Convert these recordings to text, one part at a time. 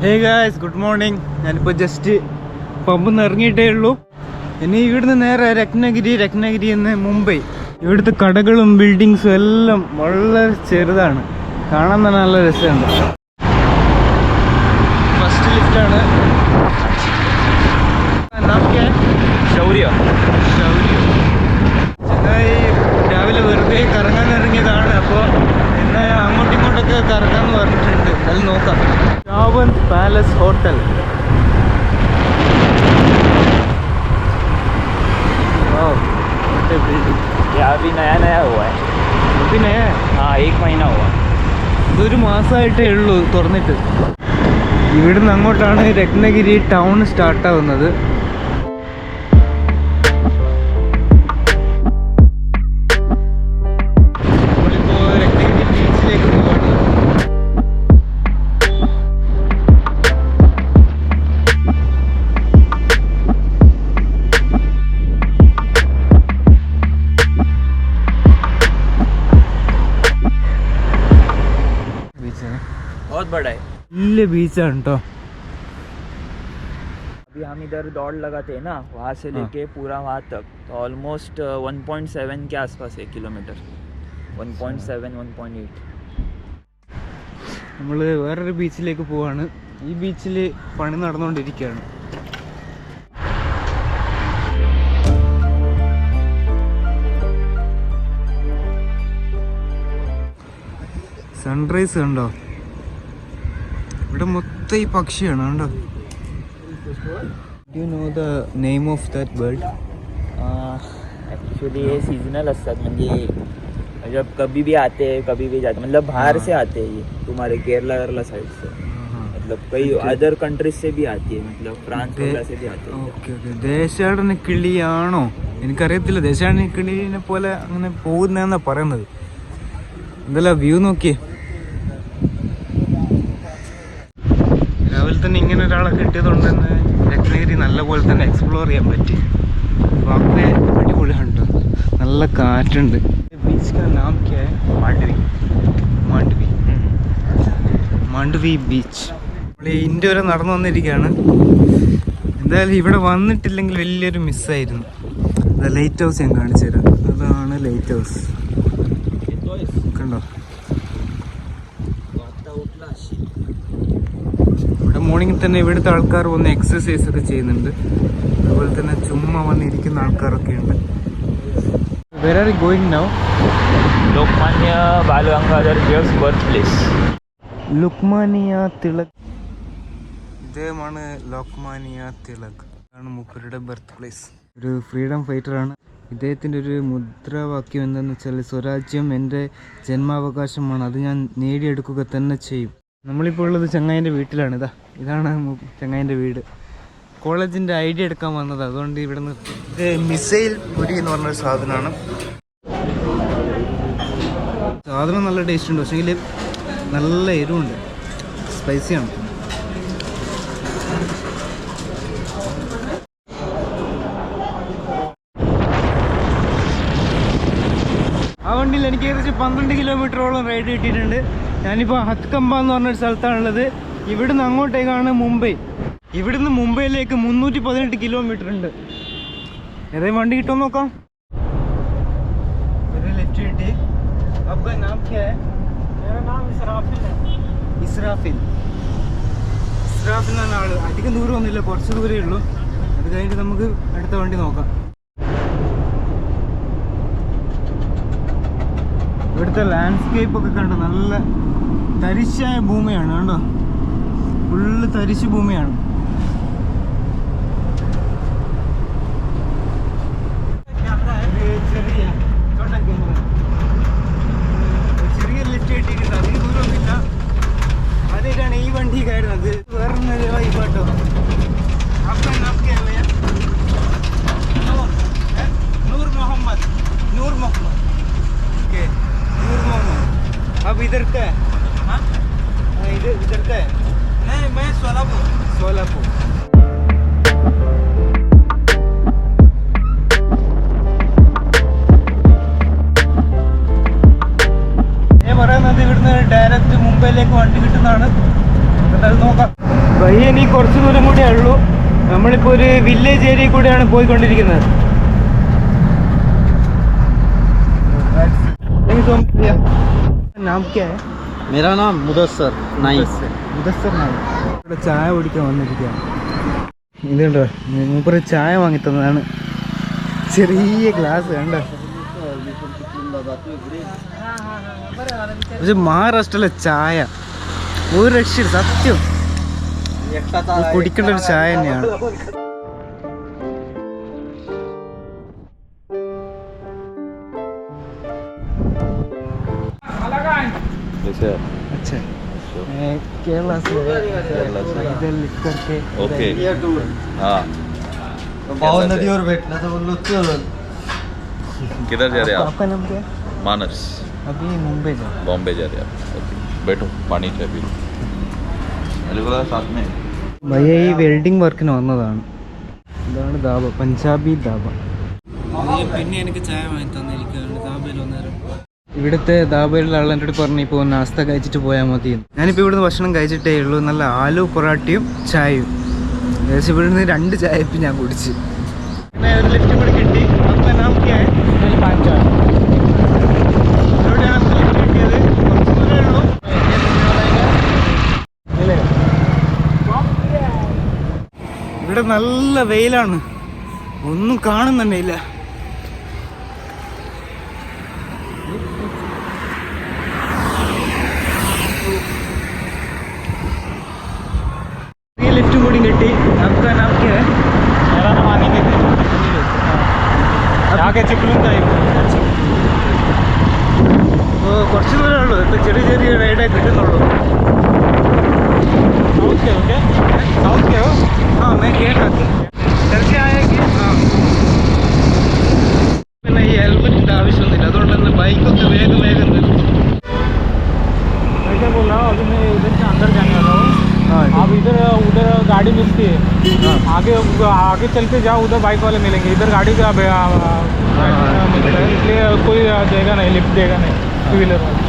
ഹേ guys good morning ഞാനിപ്പോൾ just പമ്പിൽ നിന്ന് ഇറങ്ങിയിട്ടേ ഉള്ളൂ. ഇനി ഇവിടുന്ന് നേരെ രത്നഗിരി രത്നഗിരി എന്ന് മുംബൈ. ഇവിടുത്തെ കടകളും ബിൽഡിങ്സും എല്ലാം വളരെ ചെറുതാണ്. കാണാൻ തന്നെ നല്ല രസമുണ്ട്. ഫസ്റ്റ് ലിഫ്റ്റാണ് ശൗര്യ. രാവിലെ വെറുതെ കറങ്ങാൻ ഇറങ്ങിയതാണ്. അപ്പോൾ എന്നെ അങ്ങോട്ടും ഇങ്ങോട്ടൊക്കെ കറങ്ങാമെന്ന് പറഞ്ഞിട്ടുണ്ട്. അത് നോക്കാം. ഷാവൻ പാലസ് ഹോട്ടൽ ये अभी नया नया हुआ है പിന്നെ हाँ एक महीना हुआ ഇതൊരു മാസമായിട്ടേ ഉള്ളൂ തുറന്നിട്ട് ഇവിടുന്ന് അങ്ങോട്ടാണ് രത്നഗിരി ടൗൺ സ്റ്റാർട്ടാവുന്നത് വലിയ ബീച്ചാണ് കേട്ടോ अभी हम इधर दौड़ लगाते हैं ना वहाँ से हाँ। लेके पूरा वहाँ तक तो ऑलमोस्ट 1.7 के आसपास है किलोमीटर 1.7 1.8 നമ്മൾ വേറൊരു ബീച്ചിലേക്ക് പോവാണ് ഈ ബീച്ചിൽ പണി നടന്നുകൊണ്ടിരിക്കുകയാണ് സൺറൈസ് കണ്ടോ ഇവിടെ മൊത്തം ഈ പക്ഷിയാണ് കണ്ടോ you know the name of that bird actually ये सीजनल असतात म्हणजे जब कभी भी आते हैं कभी भी जाते मतलब बाहर हाँ। से आते हैं ये तुम्हारे केरला वेरला साइड से मतलब कई Okay. अदर कंट्रीज से भी आती है मतलब फ्रांस दे- वगैरह से भी आते हैं ഓക്കെ ഓക്കെ ദേശാടന കിളിയാണോ എനിക്കറിയത്തില്ല ദേശാടന കിളിനെ പോലെ അങ്ങനെ പോകുന്നതെന്നാ പറയുന്നത് എന്തല്ല വ്യൂ നോക്കിയേ അതുപോലെ തന്നെ ഇങ്ങനെ ഒരാളെ കിട്ടിയതുകൊണ്ട് തന്നെ രത്നഗിരി നല്ല പോലെ തന്നെ എക്സ്പ്ലോർ ചെയ്യാൻ പറ്റി. വളരെ അടിപൊളിയാണ് നല്ല കാറ്റുണ്ട്. ബീച്ച് കാ മാണ്ടുവി. മാണ്ടുവി. മാണ്ഡവി ബീച്ച്. ഇന്ത്യ വരെ നടന്നു വന്നിരിക്കുകയാണ് എന്തായാലും ഇവിടെ വന്നിട്ടില്ലെങ്കിൽ വലിയൊരു മിസ്സായിരുന്നു ലൈറ്റ് ഹൗസ് ഞാൻ കാണിച്ചു തരാം അതാണ് ലൈറ്റ് ഹൗസ്. മോർണിംഗിൽ തന്നെ ഇവിടുത്തെ ആൾക്കാർ വന്ന് എക്സസൈസ് ഒക്കെ ചെയ്യുന്നുണ്ട്. അതുപോലെ തന്നെ ചുമ്മാ വന്നിരിക്കുന്ന ആൾക്കാരൊക്കെ ഉണ്ട്. Where are going now Lokmanya Bal Gangadhar Tilak birth place Lokmanya Tilak. ഇദ്ദേഹമാണ് ലുക്മാനിയ തിലക്. ആണ് മൂപ്പരുടെ ബർത്ത് പ്ലേസ് ഒരു ഫ്രീഡം ഫൈറ്റർ ആണ് ഇദ്ദേഹത്തിന്റെ ഒരു മുദ്രാവാക്യം എന്താണെന്ന് വെച്ചാൽ സ്വരാജ്യം എന്റെ ജന്മാവകാശമാണ്. അത് ഞാൻ നേടിയെടുക്കുക തന്നെ ചെയ്യും. നമ്മളിപ്പോൾ ഉള്ളത് ചങ്ങായിന്റെ വീട്ടിലാണ്. ഇതാ ഇതാണ് ചങ്ങായിന്റെ വീട്. കോളേജിന്റെ ഐഡിയ എടുക്കാൻ വന്നത്. അതുകൊണ്ട് ഇവിടെ നിന്ന് മിസൈൽ പൊരി എന്ന് പറഞ്ഞൊരു സാധനമാണ്. സാധനം നല്ല ടേസ്റ്റ് ഉണ്ട്. പക്ഷേ നല്ല എരിവുണ്ട്. സ്പൈസിയാണ് ആ വണ്ടിയിൽ എനിക്ക് ഏകദേശം പന്ത്രണ്ട് കിലോമീറ്ററോളം റൈഡ് കിട്ടിയിട്ടുണ്ട്. ഞാനിപ്പോൾ ഹത്കമ്പ എന്ന് പറഞ്ഞൊരു സ്ഥലത്താണുള്ളത് ഇവിടുന്ന് അങ്ങോട്ടേക്കാണ് മുംബൈ ഇവിടുന്ന് മുംബൈയിലേക്ക് മുന്നൂറ്റി പതിനെട്ട് കിലോമീറ്റർ ഉണ്ട് ഏതായാലും വണ്ടി കിട്ടുമോ നോക്കാം ഒരു ലിഫ്റ്റ് കിട്ടി आपका नाम क्या है मेरा नाम इसराफिल है ഇസ്രാഫിൽ ഇസ്രാഫിൽ എന്നാണ് ആള് അധികം ദൂരമൊന്നുമില്ല കുറച്ച് ദൂരമേ ഉള്ളൂ അത് കഴിഞ്ഞിട്ട് നമുക്ക് അടുത്ത വണ്ടി നോക്കാം ഇവിടുത്തെ ലാൻഡ്സ്കേപ്പ് ഒക്കെ കണ്ടോ നല്ല തരിശായ ഭൂമിയാണ് കണ്ടോ? ഫുള്ള് തരിശ് ഭൂമിയാണ്. ഇനി കുറച്ച് ദൂരം കൂടിയേ ഉള്ളൂ. നമ്മളിപ്പോൾ ഒരു വില്ലേജ് ഏരിയ കൂടെയാണ് പോയിക്കൊണ്ടിരിക്കുന്നത്. നാം മേരാ നാം മുദസ്സർ നായിക് മുദസ്സർ നായിക് ഇവിടെ ചായ കുടിക്കാൻ വന്നിരിക്കുകയാണ്. ഇതുണ്ടോ? മൂപ്പര് ചായ വാങ്ങി തന്നതാണ്. ചെറിയ ഗ്ലാസ് കണ്ടോ? പക്ഷെ മഹാരാഷ്ട്രയിലെ ചായ. ഒരു രക്ഷ സത്യം. കുടിക്കേണ്ട ഒരു ചായ തന്നെയാണ് जैसे अच्छा मैं केरला से केरला से। इधर लिख करके ओके हाँ भाव नदी और बैठना तो बोलो चल किधर जा रहे हैं आपका- आप आपका नाम क्या है मानस अभी मुंबई जा बॉम्बे जा रहे हैं आप ओके बैठो पानी चाय पी लो मेरे को लगा साथ में ഭയ്യ ഈ വെൽഡിംഗ് വർക്കിന് വന്നതാണ്. ഇതാണ് ദാബ പഞ്ചാബി ദാബ പിന്നെ എനിക്ക് ചായ വാങ്ങി തന്നിരിക്കുകയാണ് ദാബയിൽ വന്നേരം ഇവിടുത്തെ ദാബയിലുള്ള ആൾ എന്റെ അടുത്ത് പറഞ്ഞു ഇപ്പോൾ നാസ്ത കഴിച്ചിട്ട് പോയാൽ മതി. ഞാനിപ്പോൾ ഇവിടുന്ന് ഭക്ഷണം കഴിച്ചിട്ടേ ഉള്ളൂ. നല്ല ആലു പൊറാട്ടയും ചായയും. ഏകദേശം ഇവിടുന്ന് രണ്ട് ചായ ഇപ്പം ഞാൻ കുടിച്ച്. പിന്നെ ഒരു ലിഫ്റ്റ് കൂടി കിട്ടി. ഇവിടെ നല്ല വെയിലാണ്. ഒന്നും കാണുന്നുണ്ടേ ഇല്ല ലിഫ്റ്റ് കൂടി കിട്ടി. നമുക്ക് നമുക്ക് ഓ കുറച്ച് ദൂരമേ ഉള്ളൂ. ഇപ്പൊ ചെറിയ ചെറിയ റൈഡേ കിട്ടുന്നുള്ളൂ. हाँ मैं गया था करके आएगी हाँ പിന്നെ ഈ ഹെൽമെറ്റിന്റെ ആവശ്യമൊന്നുമില്ല അതുകൊണ്ട് തന്നെ ബൈക്കൊക്കെ വേഗം വേഗം നിർത്തും ऐसे बोल रहा हूँ अभी मैं इधर से अंदर जाने वाला हूँ हाँ आप इधर उधर गाड़ी मिलती है हाँ। आगे आगे चलते जाओ उधर बाइक वाले मिलेंगे इधर गाड़ी का बे- आ- आ- हाँ, मिलता है इसलिए कोई देगा नहीं लिफ्ट देगा नहीं टू व्हीलर वाला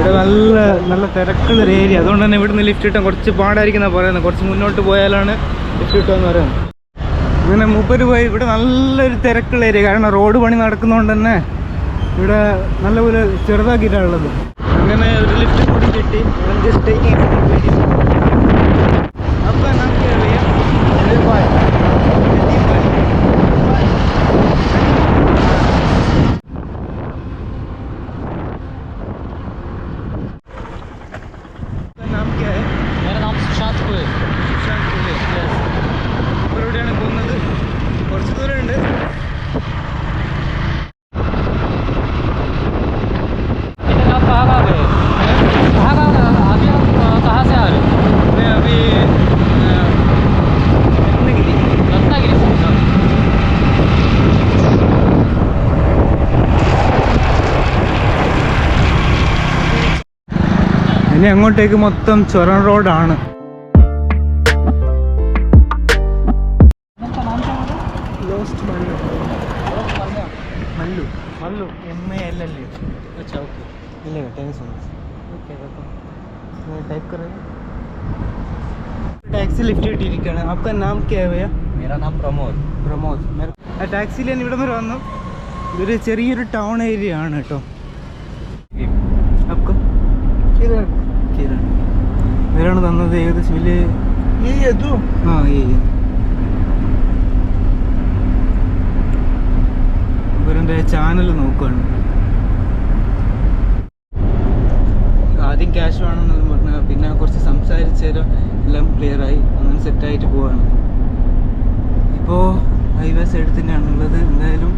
ഇവിടെ നല്ല നല്ല തിരക്കുള്ളൊരു ഏരിയ അതുകൊണ്ട് തന്നെ ഇവിടുന്ന് ലിഫ്റ്റ് കിട്ടാൻ കുറച്ച് പാടായിരിക്കുന്ന പറയുന്നത് കുറച്ച് മുന്നോട്ട് പോയാലാണ് ലിഫ്റ്റ് കിട്ടുമെന്ന് പറയുന്നത് അങ്ങനെ മുപ്പര് പോയി. ഇവിടെ നല്ലൊരു തിരക്കുള്ള ഏരിയ കാരണം റോഡ് പണി നടക്കുന്നതുകൊണ്ട് തന്നെ ഇവിടെ നല്ലപോലെ ചെറുതാക്കിയിട്ടാണുള്ളത്. അങ്ങനെ ഒരു ലിഫ്റ്റ് കൂടി കിട്ടി. ജസ്റ്റ് അപ്പൊ നമുക്ക് അറിയാം. से ഇനി അങ്ങോട്ടേക്ക് മൊത്തം ചുരം റോഡാണ്. Mallu Mallu Mallu M A L L अच्छा ओके ഇല്ല ടെൻസ് ഓക്കെ टाइप कर टैक्सी लिफ्ट കിട്ടിയിരിക്കുകയാണ് आपका नाम क्या है भैया मेरा नाम प्रमोद പ്രമോദ് ആ ടാക്സിയിൽ ഞാൻ ഇവിടെ വരെ വന്നു ഇതൊരു ചെറിയൊരു ടൗൺ ഏരിയ ആണ് കേട്ടോ आपको किरण किरण ഇവരാണ് തന്നത് ഏകദേശം വലിയ ആ ഈ ഇവരുടെ ചാനൽ നോക്കുകയാണ് ആദ്യം ക്യാഷ് വേണമെന്നെല്ലാം പറഞ്ഞു പിന്നെ കുറച്ച് സംസാരിച്ചേരം എല്ലാം ക്ലിയറായി ആയി. അങ്ങനെ സെറ്റായിട്ട് പോവാണ്. ഇപ്പോൾ ഹൈവേ സൈഡ് തന്നെയാണുള്ളത് എന്തായാലും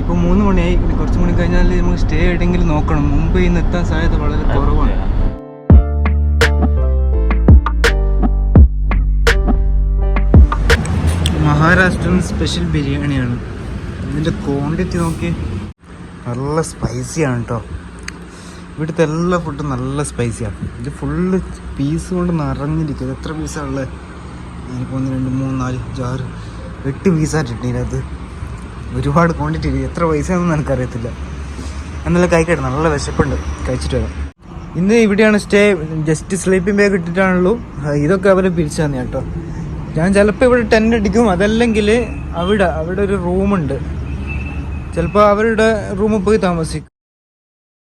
ഇപ്പോൾ മൂന്ന് മണിയായി. പിന്നെ കുറച്ച് മണി കഴിഞ്ഞാൽ നമുക്ക് സ്റ്റേ എവിടെയെങ്കിലും നോക്കണം. മുമ്പ് ഇന്ന് എത്താൻ സാധ്യത വളരെ കുറവാണ്. മഹാരാഷ്ട്രൻ സ്പെഷ്യൽ ബിരിയാണിയാണ്. ഇതിന്റെ ക്വാണ്ടിറ്റി നോക്കി. നല്ല സ്പൈസിയാണ് കേട്ടോ ഇവിടുത്തെ എല്ലാ ഫുഡും നല്ല സ്പൈസിയാണ് ഇത് ഫുള്ള് പീസ് കൊണ്ട് നിറഞ്ഞിരിക്കുന്നത് എത്ര പീസാണ് ഉള്ളത്? എനിക്ക് ഒന്ന് രണ്ട് മൂന്ന് നാല് ആറ് എട്ട് പീസായിട്ട് ഇതിനകത്ത്. ഒരുപാട് ക്വാണ്ടിറ്റി എത്ര പൈസയാണെന്ന് എനിക്കറിയത്തില്ല. എന്നാലും കഴിക്കട്ടെ നല്ല വിശപ്പുണ്ട്. കഴിച്ചിട്ട് വരാം. ഇന്ന് ഇവിടെയാണ് സ്റ്റേ ജസ്റ്റ് സ്ലീപ്പിംഗ് ബാഗ് ഇട്ടിട്ടാണുള്ളൂ. ഇതൊക്കെ അവരെ പിരിച്ചു തന്നെ കേട്ടോ ഞാൻ ചിലപ്പോൾ ഇവിടെ ടെന്റ് അടിക്കും അതല്ലെങ്കിൽ അവിടെ അവിടെ ഒരു റൂമുണ്ട് ചിലപ്പോൾ അവരുടെ റൂമിൽ പോയി താമസിക്കും.